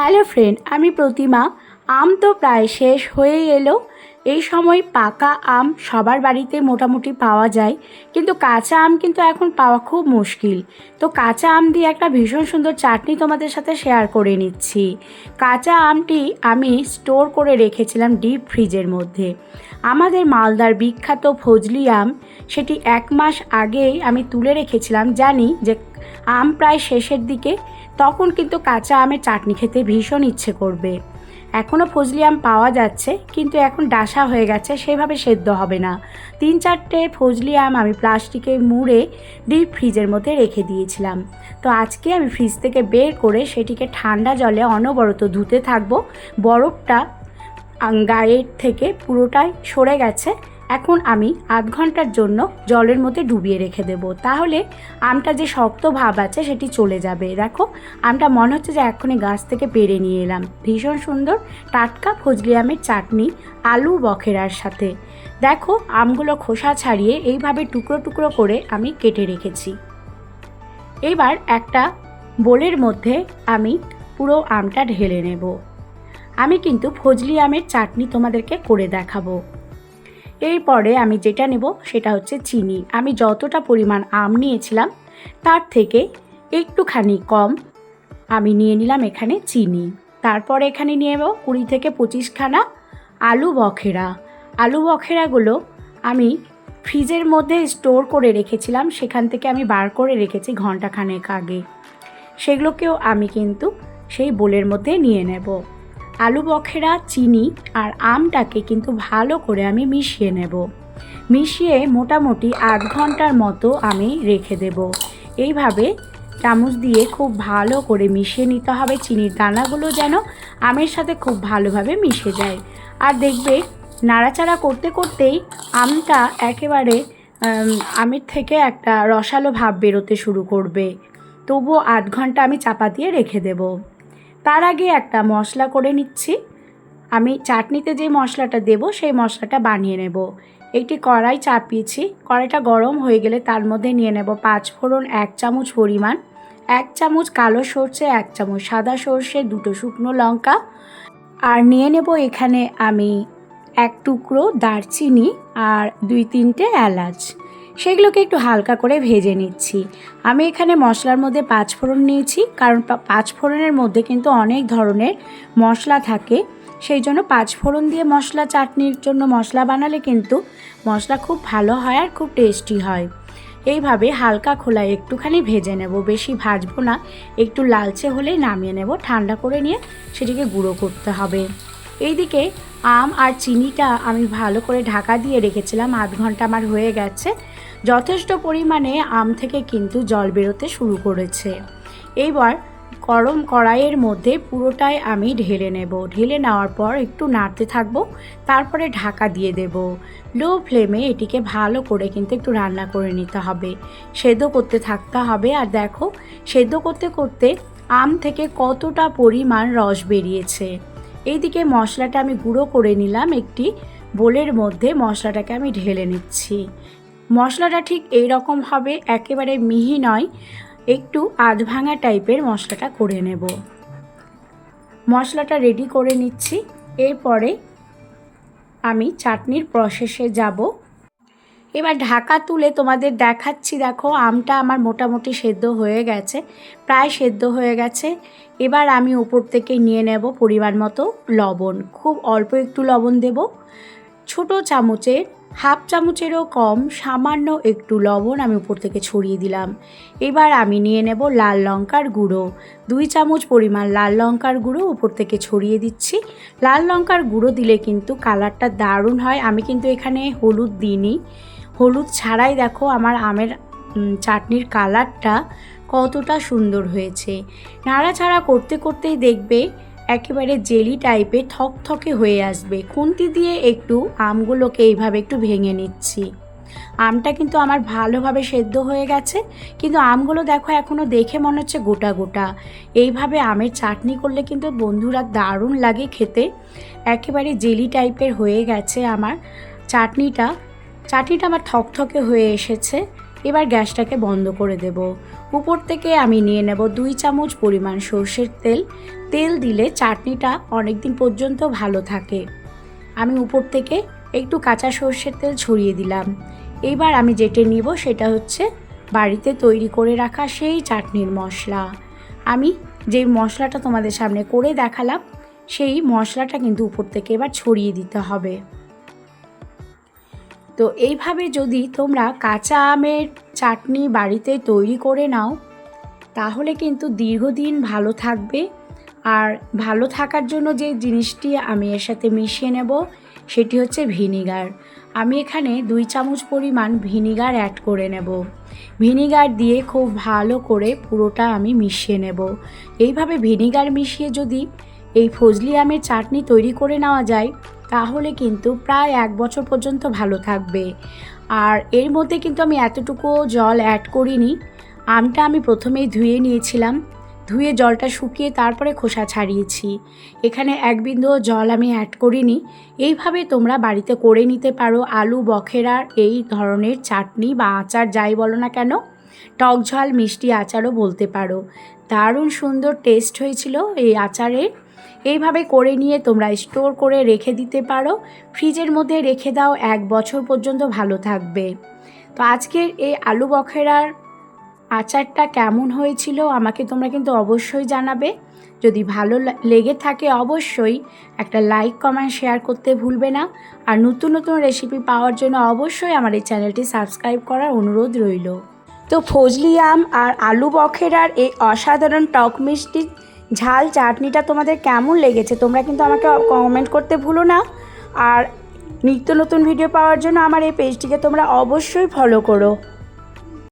Hello friend আমি প্রতিমা। আম তো প্রায় শেষ হয়ে এলো। এই সময় পাকা আম সবার বাড়িতে মোটামুটি পাওয়া যায়, কিন্তু কাঁচা আম কিন্তু এখন পাওয়া খুব মুশকিল। তো কাঁচা আম দিয়ে একটা ভীষণ সুন্দর চাটনি তোমাদের সাথে শেয়ার করে নিচ্ছি। কাঁচা আমটি আমি স্টোর করে রেখেছিলাম ডিপ ফ্রিজের মধ্যে। আমাদের মালদার বিখ্যাত ফজলি আম, সেটি এক মাস আগেই আমি তুলে রেখেছিলাম, জানি যে আম প্রায় শেষের দিকে, তখন কিন্তু কাঁচা আমের চাটনি খেতে ভীষণ ইচ্ছে করবে। এখনও ফজলি আম পাওয়া যাচ্ছে, কিন্তু এখন ডাসা হয়ে গেছে, সেভাবে সেদ্ধ হবে না। তিন চারটে ফজলি আম আমি প্লাস্টিকে মুড়ে ডিপ ফ্রিজের মধ্যে রেখে দিয়েছিলাম। তো আজকে আমি ফ্রিজ থেকে বের করে সেটিকে ঠান্ডা জলে অনবরত ধুতে থাকব। বরফটা গায়ের থেকে পুরোটাই সরে গেছে। এখন আমি আধ ঘণ্টার জন্য জলের মধ্যে ডুবিয়ে রেখে দেবো। তাহলে আমটা যে শক্ত ভাব আছে সেটি চলে যাবে। দেখো, আমটা মনে হচ্ছে যে এক্ষুনি গাছ থেকে পেরে নিয়ে এলাম। ভীষণ সুন্দর টাটকা ফজলি আমের চাটনি আলু বখেরার সাথে। দেখো, আমগুলো খোসা ছাড়িয়ে এইভাবে টুকরো টুকরো করে আমি কেটে রেখেছি। এবার একটা বোলের মধ্যে আমি পুরো আমটা ঢেলে নেব। আমি কিন্তু ফজলি আমের চাটনি তোমাদেরকে করে দেখাবো। এরপরে আমি যেটা নেব সেটা হচ্ছে চিনি। আমি যতটা পরিমাণ আম নিয়েছিলাম, তার থেকে একটুখানি কম আমি নিয়ে নিলাম এখানে চিনি। তারপরে এখানে নিয়ে নেব কুড়ি থেকে পঁচিশখানা আলু বখেরা। আলু বখেরাগুলো আমি ফ্রিজের মধ্যে স্টোর করে রেখেছিলাম, সেখান থেকে আমি বার করে রেখেছি ঘন্টাখানেক আগে। সেগুলোকেও আমি কিন্তু সেই বোলের মধ্যে নিয়ে নেব। আলু বখেরা, চিনি আর আমটাকে কিন্তু ভালো করে আমি মিশিয়ে নেব। মিশিয়ে মোটামুটি আধ ঘণ্টার মতো আমি রেখে দেব। এইভাবে চামচ দিয়ে খুব ভালো করে মিশিয়ে নিতে হবে। চিনির দানাগুলো যেন আমের সাথে খুব ভালোভাবে মিশে যায়। আর দেখবে নাড়াচাড়া করতে করতেই আমটা একেবারে আমের থেকে একটা রসালো ভাব বেরোতে শুরু করবে। তবুও আধ ঘণ্টা আমি চাপা দিয়ে রেখে দেবো। তার আগে একটা মশলা করে নিচ্ছি। আমি চাটনিতে যে মশলাটা দেব, সেই মশলাটা বানিয়ে নেব। একটি কড়াই চাপিয়েছি। কড়াইটা গরম হয়ে গেলে তার মধ্যে নিয়ে নেব পাঁচ ফোড়ন, এক চামচ পরিমাণ, এক চামচ কালো সর্ষে, এক চামচ সাদা সর্ষে, দুটো শুকনো লঙ্কা। আর নিয়ে নেব এখানে আমি এক টুকরো দারচিনি আর দুই তিনটে এলাচ। সেগুলোকে একটু হালকা করে ভেজে নিচ্ছি। আমি এখানে মশলার মধ্যে পাঁচ ফোড়ন নিয়েছি, কারণ পা- পাঁচ ফোড়নের মধ্যে কিন্তু অনেক ধরনের মশলা থাকে। সেই জন্য পাঁচ ফোড়ন দিয়ে মশলা, চাটনির জন্য মশলা বানালে কিন্তু মশলা খুব ভালো হয় আর খুব টেস্টি হয়। এইভাবে হালকা খোলায় একটুখানি ভেজে নেব, বেশি ভাজবো না। একটু লালচে হলেই নামিয়ে নেব, ঠান্ডা করে নিয়ে সেটিকে গুঁড়ো করতে হবে। এইদিকে আম আর চিনিটা আমি ভালো করে ঢাকা দিয়ে রেখেছিলাম, আধ ঘণ্টা আমার হয়ে গেছে। যথেষ্ট পরিমাণে আম থেকে কিন্তু জল বেরোতে শুরু করেছে। এইবার গরম কড়াইয়ের মধ্যে পুরোটাই আমি ঢেলে নেব। ঢেলে নেওয়ার পর একটু নাড়তে থাকব, তারপরে ঢাকা দিয়ে দেব। লো ফ্লেমে এটিকে ভালো করে কিন্তু একটু রান্না করে নিতে হবে। সেদ্ধ করতে থাকতে হবে। আর দেখো, সেদ্ধ করতে করতে আম থেকে কতটা পরিমাণ রস বেরিয়েছে। এইদিকে মশলাটা আমি গুঁড়ো করে নিলাম। একটি বোলের মধ্যে মশলাটাকে আমি ঢেলে নিচ্ছি। মশলাটা ঠিক এই রকম হবে, একেবারে মিহি নয়, একটু আধ ভাঙা টাইপের মশলাটা করে নেব। মশলাটা রেডি করে নিচ্ছি, এরপরে আমি চাটনির প্রসেসে যাব। এবার ঢাকা তুলে তোমাদের দেখাচ্ছি, দেখো আমটা আমার মোটামুটি সেদ্ধ হয়ে গেছে, প্রায় সেদ্ধ হয়ে গেছে। এবার আমি উপর থেকে নিয়ে নেব পরিমাণ মতো লবণ, খুব অল্প একটু লবণ দেব। ছোট চামচের হাফ চামচেরও কম, সামান্য একটু লবণ আমি উপর থেকে ছড়িয়ে দিলাম। এবার আমি নিয়ে নেব লাল লঙ্কার গুঁড়ো। দুই চামচ পরিমাণ লাল লঙ্কার গুঁড়ো উপর থেকে ছড়িয়ে দিচ্ছি। লাল লঙ্কার গুঁড়ো দিলে কিন্তু কালারটা দারুণ হয়। আমি কিন্তু এখানে হলুদ দিইনি। হলুদ ছাড়াই দেখো আমার আমের চাটনির কালারটা কতটা সুন্দর হয়েছে। নাড়াচাড়া করতে করতেই দেখবে একেবারে জেলি টাইপের থকথকে হয়ে আসবে। খুন্তি দিয়ে একটু আমগুলোকে এইভাবে একটু ভেঙে নিচ্ছি। আমটা কিন্তু আমার ভালোভাবে সেদ্ধ হয়ে গেছে, কিন্তু আমগুলো দেখো এখনও দেখে মনে হচ্ছে গোটা গোটা। এইভাবে আমের চাটনি করলে কিন্তু বন্ধুরা দারুণ লাগে খেতে। একেবারে জেলি টাইপের হয়ে গেছে আমার চাটনিটা। চাটনিটা আমার থকথকে হয়ে এসেছে। এবার গ্যাসটাকে বন্ধ করে দেব। উপর থেকে আমি নিয়ে নেব দুই চামচ পরিমাণ সর্ষের তেল। তেল দিলে চাটনিটা অনেক দিন পর্যন্ত ভালো থাকে। আমি উপর থেকে একটু কাঁচা সর্ষের তেল ছড়িয়ে দিলাম। এইবার আমি যেটা নিব সেটা হচ্ছে বাড়িতে তৈরি করে রাখা সেই চাটনির মশলা। আমি যেই মশলাটা তোমাদের সামনে করে দেখালাম, সেই মশলাটা কিন্তু উপর থেকে এবার ছড়িয়ে দিতে হবে। তো এইভাবে যদি তোমরা কাঁচা আমের চাটনি বাড়িতে তৈরি করে নাও, তাহলে কিন্তু দীর্ঘদিন ভালো থাকবে। আর ভালো থাকার জন্য যে জিনিসটি আমি এর সাথে মিশিয়ে নেব, সেটি হচ্ছে ভিনিগার। আমি এখানে দুই চামচ পরিমাণ ভিনিগার অ্যাড করে নেব। ভিনিগার দিয়ে খুব ভালো করে পুরোটা আমি মিশিয়ে নেব। এইভাবে ভিনিগার মিশিয়ে যদি এই ফজলি আমের চাটনি তৈরি করে নেওয়া যায় তাহলে কিন্তু প্রায় এক বছর পর্যন্ত ভালো থাকবে। আর এর মধ্যে কিন্তু আমি এতটুকু জল অ্যাড করিনি। আমটা আমি প্রথমেই ধুয়ে নিয়েছিলাম। ধুয়ে জলটা শুকিয়ে তারপরে খোসা ছাড়িয়েছি। এখানে এক বিন্দুও জল আমি অ্যাড করিনি। এইভাবে তোমরা বাড়িতে করে নিতে পারো আলু বখেরার এই ধরনের চাটনি বা আচার যাই বলো না কেন, টক ঝাল, মিষ্টি আচারও বলতে পারো। দারুণ সুন্দর টেস্ট হয়েছিল এই আচারে এইভাবে করে নিয়ে তোমরা স্টোর করে রেখে দিতে পারো। ফ্রিজের মধ্যে রেখে দাও, এক বছর পর্যন্ত ভালো থাকবে। তো আজকের এই আলু বখেরার আচারটা কেমন হয়েছিল আমাকে তোমরা কিন্তু অবশ্যই জানাবে। যদি ভালো লেগে থাকে অবশ্যই একটা লাইক কমেন্ট শেয়ার করতে ভুলবে না। আর নতুন নতুন রেসিপি পাওয়ার জন্য অবশ্যই আমার এই চ্যানেলটি সাবস্ক্রাইব করার অনুরোধ রইল। তো ফজলি আম আর আলু বখেরার এই অসাধারণ টক মিষ্টি ঝাল চাটনিটা তোমাদের কেমন লেগেছে? তোমরা কিন্তু আমাকে কমেন্ট করতে ভুলো না। আর নিত্য নতুন ভিডিও পাওয়ার জন্য আমার এই পেজটিকে তোমরা অবশ্যই ফলো করো।